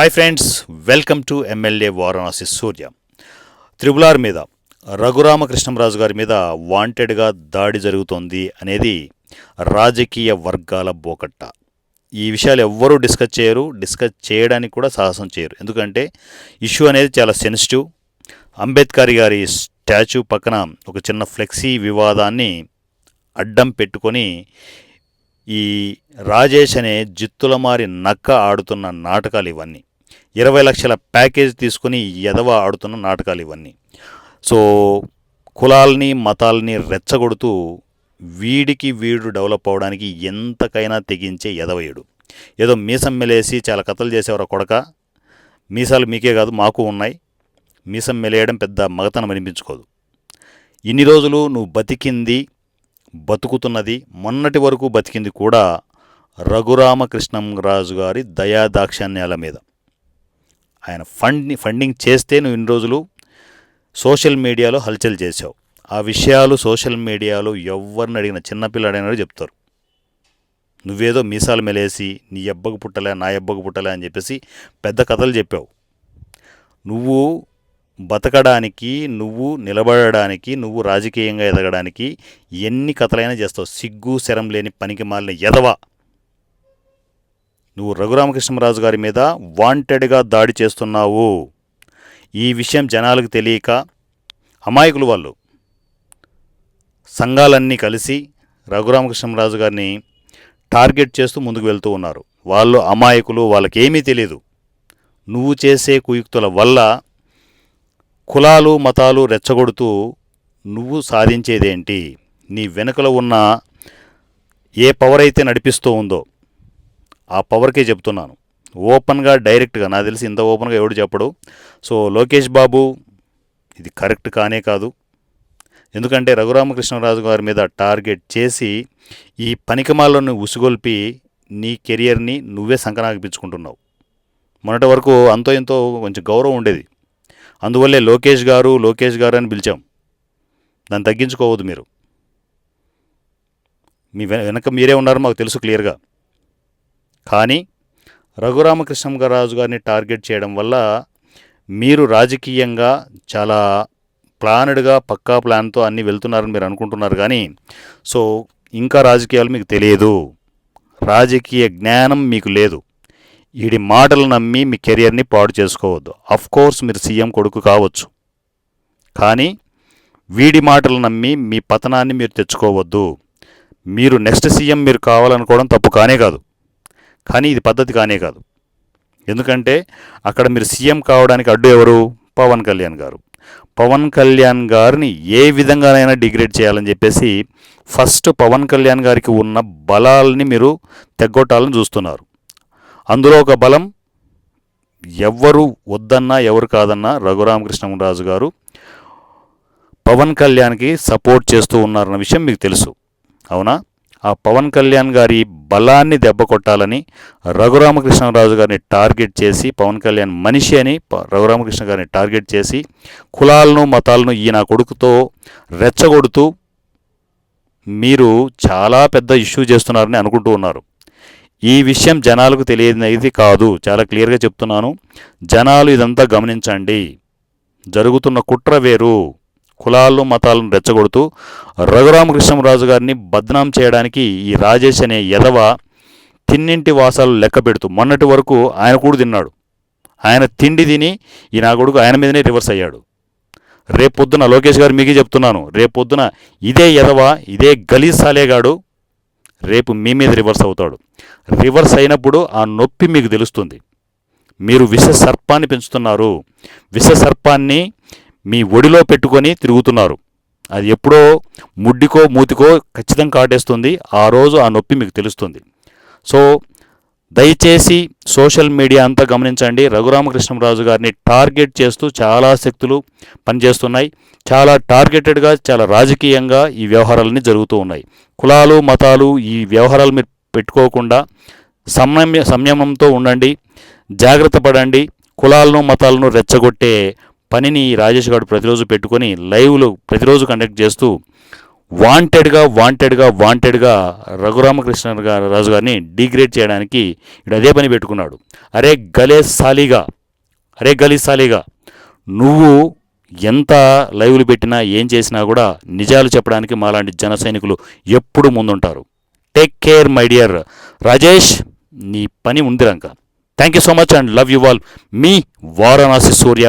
Hi friends welcome to MLA Varanasi Surya triple R మీద రఘురామకృష్ణంరాజు గారి మీద వాంటెడ్గా దాడి జరుగుతోంది అనేది రాజకీయ వర్గాల బోకట్ట. ఈ విషయాలు ఎవ్వరూ డిస్కస్ చేయరు డిస్కస్ చేయడానికి కూడా సాహసం చేయరు. ఎందుకంటే ఇష్యూ అనేది చాలా సెన్సిటివ్ అంబేద్కర్ గారి స్టాచ్యూ పక్కన ఒక చిన్న ఫ్లెక్సీ వివాదాన్ని అడ్డం పెట్టుకొని ఈ రాజేష్ అనే జిత్తులమారి నక్క ఆడుతున్న నాటకాలు ఇవన్నీ. ఇరవై లక్షల ప్యాకేజ్ తీసుకుని ఎదవ ఆడుతున్న నాటకాలు ఇవన్నీ. సో కులాల్ని మతాల్ని రెచ్చగొడుతూ వీడికి వీడు డెవలప్ అవడానికి ఎంతకైనా తెగించే ఎదవయుడు ఏదో మీసం మెలేసి చాలా కథలు చేసేవారు కొడక. మీసాలు మీకే కాదు మాకు ఉన్నాయి. మీసం మెలేయడం పెద్ద మగతనం అనిపించుకోదు. ఇన్ని రోజులు నువ్వు బతికింది బతుకుతున్నది మొన్నటి వరకు బతికింది కూడా రఘురామకృష్ణం రాజు గారి దయాదాక్షాన్యాల మీద. ఆయన ఫండ్ని ఫండింగ్ చేస్తే నువ్వు ఇన్ని రోజులు సోషల్ మీడియాలో హల్చల్ చేసావు ఆ విషయాలు సోషల్ మీడియాలో ఎవరిని అడిగిన చిన్నపిల్లడైనా చెప్తారు. నువ్వేదో మీసాలు మెలేసి నీ ఎబ్బకు పుట్టలే నా ఎబ్బకు పుట్టలే అని చెప్పేసి పెద్ద కథలు చెప్పావు. నువ్వు బతకడానికి నువ్వు నిలబడడానికి నువ్వు రాజకీయంగా ఎదగడానికి ఎన్ని కథలైనా చేస్తావు. సిగ్గు శరం లేని పనికి మాలిన ఎదవా. నువ్వు రఘురామకృష్ణరాజు గారి మీద వాంటెడ్గా దాడి చేస్తున్నావు. ఈ విషయం జనాలకు తెలియక అమాయకులు వాళ్ళు సంఘాలన్నీ కలిసి రఘురామకృష్ణరాజు గారిని టార్గెట్ చేస్తూ ముందుకు వెళ్తూ ఉన్నారు. వాళ్ళు అమాయకులు వాళ్ళకేమీ తెలియదు నువ్వు చేసే కుయుక్తుల వల్ల కులాలు మతాలు రెచ్చగొడుతూ నువ్వు సాధించేదేంటి? నీ వెనుకలో ఉన్న ఏ పవర్ అయితే నడిపిస్తూ ఉందో ఆ పవర్కే చెప్తున్నాను. ఓపెన్గా డైరెక్ట్గా నాకు తెలిసి ఇంత ఓపెన్గా ఎవడు చెప్పడు. సో లోకేష్ బాబు ఇది కరెక్ట్ కానే కాదు. ఎందుకంటే రఘురామకృష్ణరాజు గారి మీద టార్గెట్ చేసి ఈ పనికమాలను ఉసుగొల్పి నీ కెరియర్ని నువ్వే సంకనాగిపించుకుంటున్నావు మొన్నటి వరకు అంతో ఎంతో కొంచెం గౌరవం ఉండేది. అందువల్లే లోకేష్ గారు లోకేష్ గారు అని పిలిచాం. దాన్ని తగ్గించుకోవద్దు మీరు. మీ వెనక మీరే ఉన్నారు మాకు తెలుసు క్లియర్గా. కానీ రఘురామకృష్ణరాజు గారిని టార్గెట్ చేయడం వల్ల మీరు రాజకీయంగా చాలా ప్లానెడ్గా పక్కా ప్లాన్తో అన్నీ వెళ్తున్నారని మీరు అనుకుంటున్నారు కానీ సో ఇంకా రాజకీయాలు మీకు తెలియదు. రాజకీయ జ్ఞానం మీకు లేదు. వీడి మాటలు నమ్మి మీ కెరియర్ని పాడు చేసుకోవద్దు. అఫ్ కోర్స్ మీరు సీఎం కొడుకు కావచ్చు. కానీ వీడి మాటలు నమ్మి మీ పతనాన్ని మీరు తెచ్చుకోవద్దు. మీరు నెక్స్ట్ సీఎం మీరు కావాలనుకోవడం తప్పు కానే కాదు. కానీ ఇది పద్ధతి కానే కాదు. ఎందుకంటే అక్కడ మీరు సీఎం కావడానికి అడ్డు ఎవరు? పవన్ కళ్యాణ్ గారు. పవన్ కళ్యాణ్ గారిని ఏ విధంగానైనా డిగ్రేడ్ చేయాలని చెప్పేసి ఫస్ట్ పవన్ కళ్యాణ్ గారికి ఉన్న బలాల్ని మీరు తెగ్గొట్టాలని చూస్తున్నారు. అందులో ఒక బలం ఎవ్వరు వద్దన్నా ఎవరు కాదన్నా రఘురామకృష్ణరాజు గారు పవన్ కళ్యాణ్కి సపోర్ట్ చేస్తూ ఉన్నారన్న విషయం మీకు తెలుసు. అవునా? ఆ పవన్ కళ్యాణ్ గారి బలాన్ని దెబ్బ కొట్టాలని రఘురామకృష్ణరాజు గారిని టార్గెట్ చేసి పవన్ కళ్యాణ్ మనిషి అని రఘురామకృష్ణ గారిని టార్గెట్ చేసి కులాలను మతాలను ఈయన కొడుకుతో రెచ్చగొడుతూ మీరు చాలా పెద్ద ఇష్యూ చేస్తున్నారని అనుకుంటూ ఉన్నారు. ఈ విషయం జనాలకు తెలియనిది కాదు. చాలా క్లియర్గా చెప్తున్నాను. జనాలు ఇదంతా గమనించండి. జరుగుతున్న కుట్ర వేరు. కులాలు మతాలను రెచ్చగొడుతూ రఘురామకృష్ణరాజు గారిని బద్నాం చేయడానికి ఈ రాజేష్ అనే ఎదవ తిన్నింటి వాసాలు లెక్క పెడుతూ మొన్నటి వరకు ఆయన కూడా తిన్నాడు. ఆయన తిండి తిని ఈ నా కొడుకు ఆయన మీదనే రివర్స్ అయ్యాడు. రేపొద్దున లోకేష్ గారు మీకే చెప్తున్నాను. రేపొద్దున ఇదే ఎదవ ఇదే గలీజ్ సాలేగాడు రేపు మీ మీద రివర్స్ అవుతాడు. రివర్స్ అయినప్పుడు ఆ నొప్పి మీకు తెలుస్తుంది. మీరు విష సర్పాన్ని పెంచుతున్నారు. విష సర్పాన్ని మీ ఒడిలో పెట్టుకొని తిరుగుతున్నారు. అది ఎప్పుడో ముడ్డికో మూతికో ఖచ్చితంగా కాటేస్తుంది. ఆ రోజు ఆ నొప్పి మీకు తెలుస్తుంది. సో దయచేసి సోషల్ మీడియా అంతా గమనించండి. రఘురామకృష్ణరాజు గారిని టార్గెట్ చేస్తూ చాలా శక్తులు పనిచేస్తున్నాయి. చాలా టార్గెటెడ్గా చాలా రాజకీయంగా ఈ వ్యవహారాలన్నీ జరుగుతూ ఉన్నాయి. కులాలు మతాలు ఈ వ్యవహారాలు మీరు పెట్టుకోకుండా సంయమ సంయమంతో ఉండండి. జాగ్రత్త పడండి. కులాలను మతాలను రెచ్చగొట్టే పనిని రాజేష్ గారు ప్రతిరోజు పెట్టుకొని లైవ్లు ప్రతిరోజు కండక్ట్ చేస్తూ వాంటెడ్గా వాంటెడ్గా వాంటెడ్గా రఘురామకృష్ణ గారు రాజు గారిని డిగ్రేడ్ చేయడానికి ఇడు అదే పని పెట్టుకున్నాడు. అరే గలే సాలీగా అరే గలీ సాలీగా నువ్వు ఎంత లైవ్లు పెట్టినా ఏం చేసినా కూడా నిజాలు చెప్పడానికి మాలాంటి జన సైనికులు ఎప్పుడు ముందుంటారు. Take care my dear Rajesh నీ పని ఉందిరంక. Thank you so much and love you all me Varanasi Surya